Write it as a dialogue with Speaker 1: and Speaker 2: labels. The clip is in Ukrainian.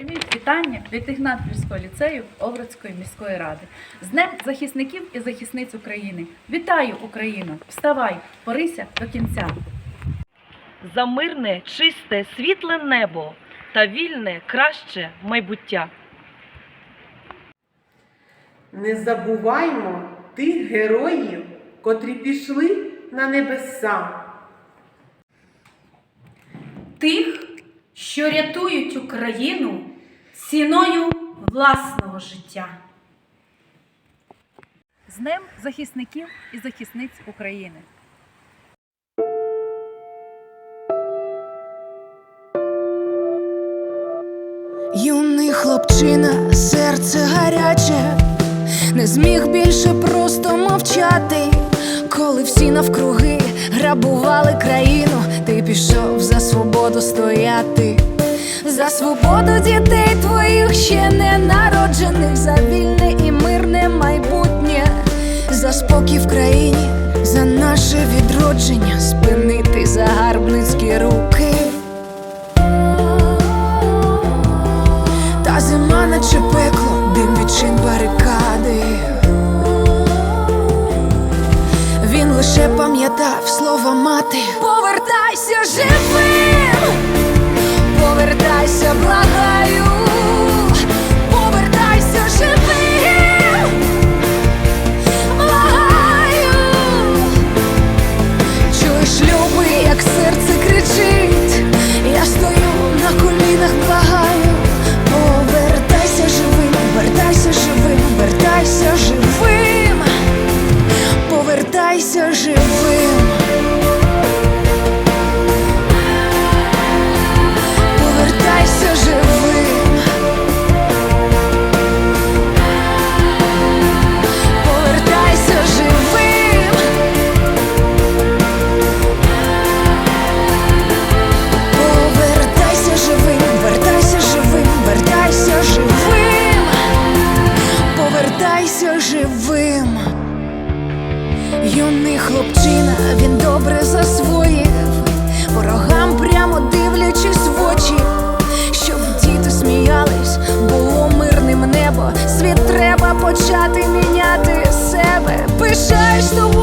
Speaker 1: Прийміть вітання від Ігнатівського ліцею Овруцької міської ради з Днем захисників і захисниць України. Вітаю Україну! Вставай, порися до кінця.
Speaker 2: за мирне, чисте, світле небо та вільне, краще майбуття.
Speaker 3: Не забуваймо тих героїв, котрі пішли на небеса.
Speaker 4: тих, що рятують Україну ціною власного життя.
Speaker 1: З Днем захисників і захисниць України.
Speaker 5: Юний хлопчина, серце гаряче, не зміг більше просто мовчати, коли всі навкруги грабували країну, ти пішов за свободу стояти, за свободу дітей твоїх ще не народжених, за вільне і мирне майбутнє, за спокій в країні, за наше відродження, спинити загарбницькі руки. Та зима наче пекло, дим відчин барикади. Він лише пам'ятав слова мати. Повертайся живим, живим, повертайся живим. Юний хлопчина, він добре засвоїв, ворогам прямо дивлячись в очі, щоб діти сміялись, було мирним небо. Світ треба почати міняти себе. Пишаюсь тобою,